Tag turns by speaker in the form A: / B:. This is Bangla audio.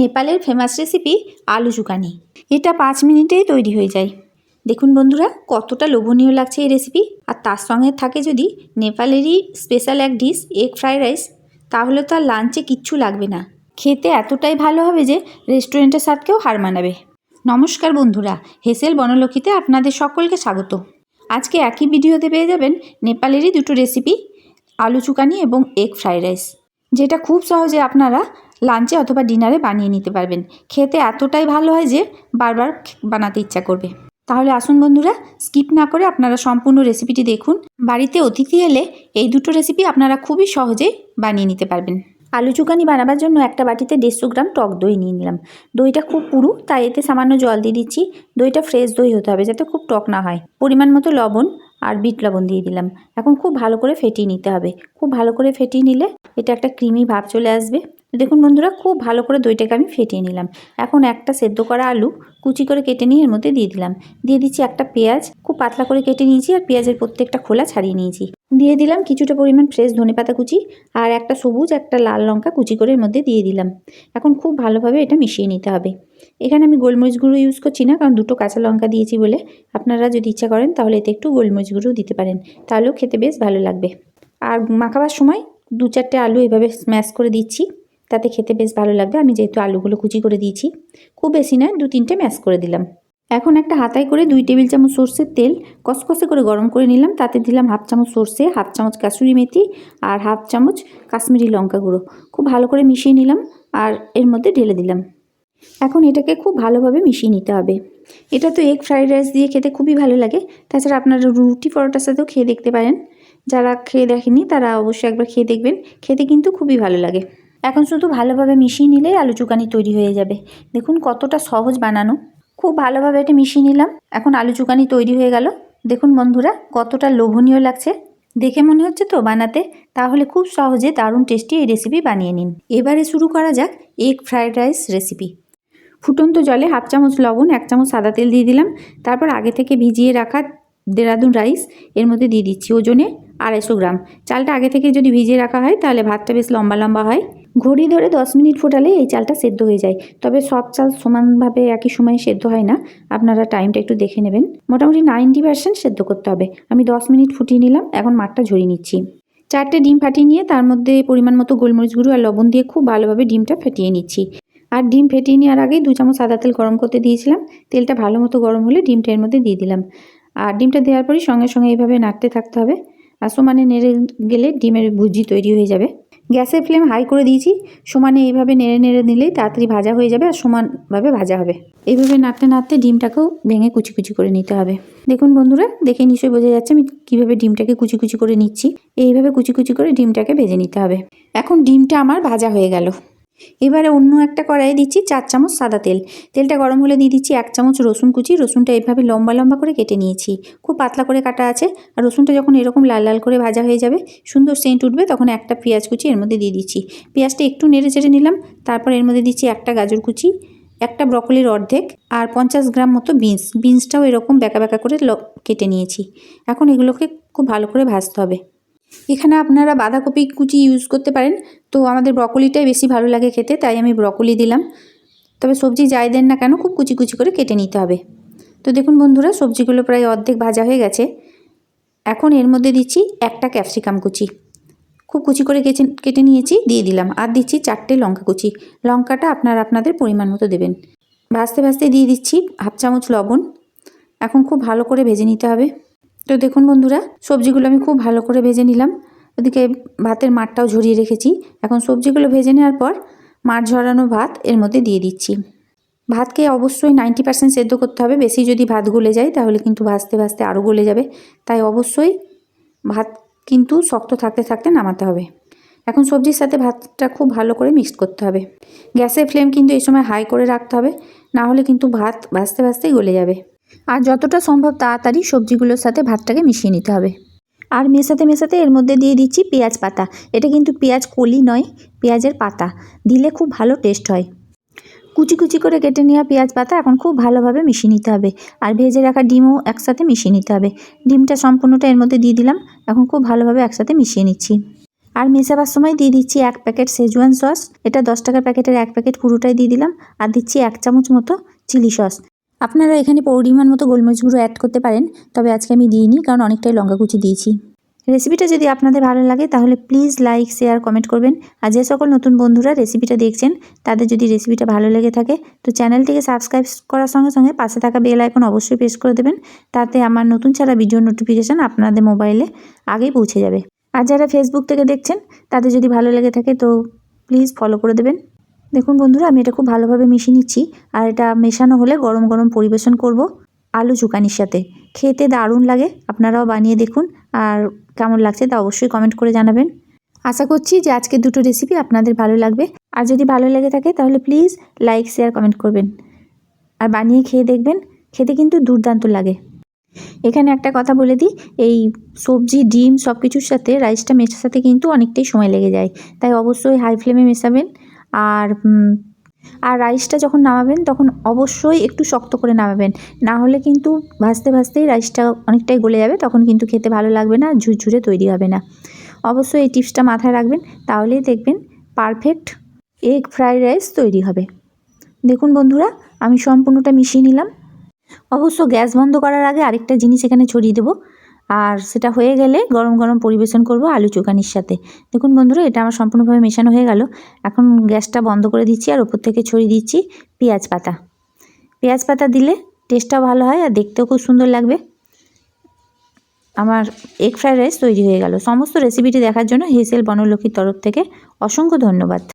A: নেপালের ফেমাস রেসিপি আলু চুকানি এটা পাঁচ মিনিটেই তৈরি হয়ে যায়। দেখুন বন্ধুরা, কতটা লোভনীয় লাগছে এই রেসিপি আর তার সঙ্গে থাকে যদি নেপালেরই স্পেশাল এক ডিশ এগ ফ্রাইড রাইস তাহলে তো আর লাঞ্চে কিচ্ছু লাগবে না। খেতে এতটাই ভালো হবে যে রেস্টুরেন্টের স্বাদকেও হার মানাবে। নমস্কার বন্ধুরা, হেসেল বনলক্ষীতে আপনাদের সকলকে স্বাগত। আজকে একই ভিডিওতে পেয়ে যাবেন নেপালেরই দুটো রেসিপি আলু চুকানি এবং এগ ফ্রাইড রাইস যেটা খুব সহজে আপনারা লাঞ্চে অথবা ডিনারে বানিয়ে নিতে পারবেন। খেতে এতটাই ভালো হয় যে বারবার বানাতে ইচ্ছা করবে। তাহলে আসুন বন্ধুরা, স্কিপ না করে আপনারা সম্পূর্ণ রেসিপিটি দেখুন। বাড়িতে অতিথি এলে এই দুটো রেসিপি আপনারা খুবই সহজে বানিয়ে নিতে পারবেন। আলু চুকানি বানাবার জন্য একটা বাটিতে দেড়শো গ্রাম টক দই নিয়ে নিলাম। দইটা খুব পুরু, তাই এতে সামান্য জল দিয়ে দিচ্ছি। দইটা ফ্রেশ দই হতে হবে যাতে খুব টক না হয়। পরিমাণ মতো লবণ আর বিট লবণ দিয়ে দিলাম। এখন খুব ভালো করে ফেটিয়ে নিতে হবে। খুব ভালো করে ফেটিয়ে নিলে এটা একটা ক্রিমি ভাব চলে আসবে। দেখুন বন্ধুরা, খুব ভালো করে দইটাকে আমি ফেটিয়ে নিলাম। এখন একটা সেদ্ধ করা আলু কুচি করে কেটে নিয়ে এর মধ্যে দিয়ে দিলাম। দিয়ে দিচ্ছি একটা পেঁয়াজ, খুব পাতলা করে কেটে নিয়েছি আর পেঁয়াজের প্রত্যেকটা খোলা ছাড়িয়ে নিয়েছি। দিয়ে দিলাম কিছুটা পরিমাণ ফ্রেশ ধনেপাতা কুচি আর একটা সবুজ, একটা লাল লঙ্কা কুচি করে এর মধ্যে দিয়ে দিলাম। এখন খুব ভালোভাবে এটা মিশিয়ে নিতে হবে। এখানে আমি গোলমরিচ গুঁড়ো ইউজ করছি না, কারণ দুটো কাঁচা লঙ্কা দিয়েছি বলে আপনারা যদি ইচ্ছা করেন তাহলে এতে একটু গোলমরিচ গুঁড়ো দিতে পারেন। তাহলেও খেতে বেশ ভালো লাগবে। আর মাখাবার সময় দু চারটে আলু এভাবে স্ম্যাশ করে দিচ্ছি, তাতে খেতে বেশ ভালো লাগবে। আমি যেহেতু আলুগুলো কুচি করে দিয়েছি, খুব বেশি নয়, দু তিনটে ম্যাশ করে দিলাম। এখন একটা হাতায় করে দুই টেবিল চামচ সর্ষের তেল কসকসে করে গরম করে নিলাম। তাতে দিলাম হাফ চামচ সর্ষে, হাফ চামচ কাসুরি মেথি আর হাফ চামচ কাশ্মীরি লঙ্কা গুঁড়ো। খুব ভালো করে মিশিয়ে নিলাম আর এর মধ্যে ঢেলে দিলাম। এখন এটাকে খুব ভালোভাবে মিশিয়ে নিতে হবে। এটা তো এগ ফ্রাইড রাইস দিয়ে খেতে খুবই ভালো লাগে। তাছাড়া আপনারা রুটি পরোটার সাথেও খেয়ে দেখতে পারেন। যারা খেয়ে দেখেনি তারা অবশ্যই একবার খেয়ে দেখবেন। খেতে কিন্তু খুবই ভালো লাগে। এখন শুধু ভালোভাবে মিশিয়ে নিলেই আলু চুকানি তৈরি হয়ে যাবে। দেখুন কতটা সহজ বানানো। খুব ভালোভাবে এটা মিশিয়ে নিলাম। এখন আলু চুকানি তৈরি হয়ে গেল। দেখুন বন্ধুরা, কতটা লোভনীয় লাগছে। দেখে মনে হচ্ছে তো বানাতে? তাহলে খুব সহজে দারুণ টেস্টি এই রেসিপি বানিয়ে নিন। এবারে শুরু করা যাক এগ ফ্রায়েড রাইস রেসিপি ফুটন্ত জলে হাফ চামচ লবণ, এক চামচ সাদা তেল দিয়ে দিলাম। তারপর আগে থেকে ভিজিয়ে রাখা দেরাদুন রাইস এর মধ্যে দিয়ে দিচ্ছি ওজনে আড়াইশো গ্রাম। চালটা আগে থেকে যদি ভিজিয়ে রাখা হয়, তাহলে ভাতটা বেশ লম্বা লম্বা হয়। ঘড়ি ধরে দশ মিনিট ফোটালে এই চালটা সেদ্ধ হয়ে যায়। তবে সব চাল সমানভাবে একই সময়ে সেদ্ধ হয় না। আপনারা টাইমটা একটু দেখে নেবেন। মোটামুটি নাইনটি পার্সেন্ট সেদ্ধ করতে হবে। আমি দশ মিনিট ফুটিয়ে নিলাম। এখন মাঠটা ঝরিয়ে নিচ্ছি। চারটে ডিম ফাটিয়ে নিয়ে তার মধ্যে পরিমাণ মতো গোলমরিচ গুঁড়ো আর লবণ দিয়ে খুব ভালোভাবে ডিমটা ফেটিয়ে নিচ্ছি। আর ডিম ফেটিয়ে নেওয়ার আগেই দু চামচ সাদা তেল গরম করতে দিয়েছিলাম। তেলটা ভালো মতো গরম হলে ডিমটা এর মধ্যে দিয়ে দিলাম। আর ডিমটা দেওয়ার পরই সঙ্গে সঙ্গে এইভাবে নাড়তে থাকতে হবে। আর সমানে নেড়ে গেলে ডিমের ভুজি তৈরি হয়ে যাবে। গ্যাসের ফ্লেম হাই করে দিয়েছি। সমানে এইভাবে নেড়ে নেড়ে নিলেই তাড়াতাড়ি ভাজা হয়ে যাবে আর সমানভাবে ভাজা হবে। এইভাবে নাড়তে নাড়তে ডিমটাকেও ভেঙে কুচি কুচি করে নিতে হবে। দেখুন বন্ধুরা, দেখে নিশ্চয়ই বোঝা যাচ্ছে আমি কীভাবে ডিমটাকে কুচি কুচি করে নিচ্ছি। এইভাবে কুচি কুচি করে ডিমটাকে ভেজে নিতে হবে। এখন ডিমটা আমার ভাজা হয়ে গেল। এবারে অন্য একটা কড়াইয়ে দিচ্ছি চার চামচ সাদা তেল। তেলটা গরম হলে দিয়ে দিচ্ছি এক চামচ রসুন কুচি। রসুনটা এভাবে লম্বা লম্বা করে কেটে নিয়েছি। খুব পাতলা করে কাটা আছে। আর রসুনটা যখন এরকম লাল লাল করে ভাজা হয়ে যাবে, সুন্দর সেন্ট উঠবে, তখন একটা পেঁয়াজ কুচি এর মধ্যে দিয়ে দিচ্ছি। পেঁয়াজটা একটু নেড়ে চেড়ে নিলাম, তারপর এর মধ্যে দিচ্ছি একটা গাজর কুচি, একটা ব্রকলির অর্ধেক, আর পঞ্চাশ গ্রাম মতো বিনস। বিনসটাও এরকম ব্যাকা ব্যাকা করে কেটে নিয়েছি। এখন এগুলোকে খুব ভালো করে ভাজতে হবে। এখানে আপনারা বাঁধাকপি কুচি ইউজ করতে পারেন। তো আমাদের ব্রকলিটাই বেশি ভালো লাগে খেতে, তাই আমি ব্রকলি দিলাম। তবে সবজি যাই দেন না কেন, খুব কুচি কুচি করে কেটে নিতে হবে। তো দেখুন বন্ধুরা, সবজিগুলো প্রায় অর্ধেক ভাজা হয়ে গেছে। এখন এর মধ্যে দিচ্ছি একটা ক্যাপসিকাম কুচি। খুব কুচি করে কেচে, কেটে নিয়েছি, দিয়ে দিলাম। আর দিচ্ছি চারটে লঙ্কা কুচি। লঙ্কাটা আপনারা আপনাদের পরিমাণ মতো দেবেন। ভাজতে ভাজতে দিয়ে দিচ্ছি হাফ চামচ লবণ। এখন খুব ভালো করে ভেজে নিতে হবে। তো দেখুন বন্ধুরা, সবজিগুলো আমি খুব ভালো করে ভেজে নিলাম। ওদিকে ভাতের মাঠটাও ঝরিয়ে রেখেছি। এখন সবজিগুলো ভেজে নেওয়ার পর মাঠ ঝরানো ভাত এর মধ্যে দিয়ে দিচ্ছি। ভাতকে অবশ্যই নাইনটি পার্সেন্ট সেদ্ধ করতে হবে। বেশি যদি ভাত গলে যায় তাহলে কিন্তু ভাজতে ভাজতে আরও গলে যাবে। তাই অবশ্যই ভাত কিন্তু শক্ত থাকতে থাকতে নামাতে হবে। এখন সবজির সাথে ভাতটা খুব ভালো করে মিক্সড করতে হবে। গ্যাসের ফ্লেম কিন্তু এই সময় হাই করে রাখতে হবে। না হলে কিন্তু ভাত ভাজতে ভাজতেই গলে যাবে। আর যতটা সম্ভব তাড়াতাড়ি সবজিগুলোর সাথে ভাতটাকে মিশিয়ে নিতে হবে। আর মেশাতে মেশাতে এর মধ্যে দিয়ে দিচ্ছি পেঁয়াজ পাতা। এটা কিন্তু পেঁয়াজ কলি নয়, পেঁয়াজের পাতা। দিলে খুব ভালো টেস্ট হয়। কুচি কুচি করে কেটে নেওয়া পেঁয়াজ পাতা এখন খুব ভালোভাবে মিশিয়ে নিতে হবে। আর ভেজে রাখা ডিমও একসাথে মিশিয়ে নিতে হবে। ডিমটা সম্পূর্ণটা এর মধ্যে দিয়ে দিলাম। এখন খুব ভালোভাবে একসাথে মিশিয়ে নিচ্ছি। আর মেশাবার সময় দিয়ে দিচ্ছি এক প্যাকেট সেজওয়ান সস এটা দশ টাকার প্যাকেটের এক প্যাকেট পুরোটাই দিয়ে দিলাম। আর দিচ্ছি এক চামচ মতো চিলি সস আপনারা এখানে পরিমাণ মতো গোলমরিচ গুঁড়ো অ্যাড করতে পারেন, তবে আজকে আমি দিইনি কারণ অনেকটাই লঙ্কা কুচি দিয়েছি। রেসিপিটা যদি আপনাদের ভালো লাগে তাহলে প্লিজ লাইক শেয়ার কমেন্ট করবেন। আর যে সকল নতুন বন্ধুরা রেসিপিটা দেখছেন, তাদের যদি রেসিপিটা ভালো লেগে থাকে, তো চ্যানেলটিকে সাবস্ক্রাইব করার সঙ্গে সঙ্গে পাশে থাকা বেল আইকন অবশ্যই প্রেস করে দেবেন, তাতে আমার নতুন ছাড়া ভিডিও নোটিফিকেশান আপনাদের মোবাইলে আগেই পৌঁছে যাবে। আর যারা ফেসবুক থেকে দেখছেন, তাদের যদি ভালো লেগে থাকে তো প্লিজ ফলো করে দেবেন। দেখুন বন্ধুরা, আমি এটা খুব ভালোভাবে মিশিয়ে নিচ্ছি। আর এটা মেশানো হলে গরম গরম পরিবেশন করব আলু চুকানির সাথে। খেতে দারুণ লাগে, আপনারাও বানিয়ে দেখুন। আর কেমন লাগছে তা অবশ্যই কমেন্ট করে জানাবেন। আশা করছি যে আজকের দুটো রেসিপি আপনাদের ভালো লাগবে। আর যদি ভালো লেগে থাকে তাহলে প্লিজ লাইক শেয়ার কমেন্ট করবেন। আর বানিয়ে খেয়ে দেখবেন, খেতে কিন্তু দুর্দান্ত লাগে। এখানে একটা কথা বলে দিই, এই সবজি, ডিম সব কিছুর সাথে রাইসটা মেশাতে কিন্তু অনেকটাই সময় লেগে যায়। তাই অবশ্যই হাই ফ্লেমে মেশাবেন। আর আর রাইসটা যখন নামাবেন তখন অবশ্যই একটু শক্ত করে নামাবেন। না হলে কিন্তু ভাজতে ভাজতেই রাইসটা অনেকটাই গলে যাবে, তখন কিন্তু খেতে ভালো লাগবে না, ঝুরঝুরে তৈরি হবে না। অবশ্যই এই টিপসটা মাথায় রাখবেন, তাহলেই দেখবেন পারফেক্ট এগ ফ্রাইড রাইস তৈরি হবে। দেখুন বন্ধুরা, আমি সম্পূর্ণটা মিশিয়ে নিলাম। অবশ্য গ্যাস বন্ধ করার আগে আরেকটা জিনিস এখানে ছড়িয়ে দেবো। আর সেটা হয়ে গেলে গরম গরম পরিবেশন করব আলু চোখানির সাথে। দেখুন বন্ধুরা, এটা আমার সম্পূর্ণভাবে মেশানো হয়ে গেল। এখন গ্যাসটা বন্ধ করে দিচ্ছি আর ওপর থেকে ছড়িয়ে দিচ্ছি পেঁয়াজ পাতা। পেঁয়াজ পাতা দিলে টেস্টটাও ভালো হয় আর দেখতেও খুব সুন্দর লাগবে। আমার এগ ফ্রাইড রাইস তৈরি হয়ে গেল। সমস্ত রেসিপিটি দেখার জন্য হেসেল বনলক্ষ্মীর তরফ থেকে অসংখ্য ধন্যবাদ।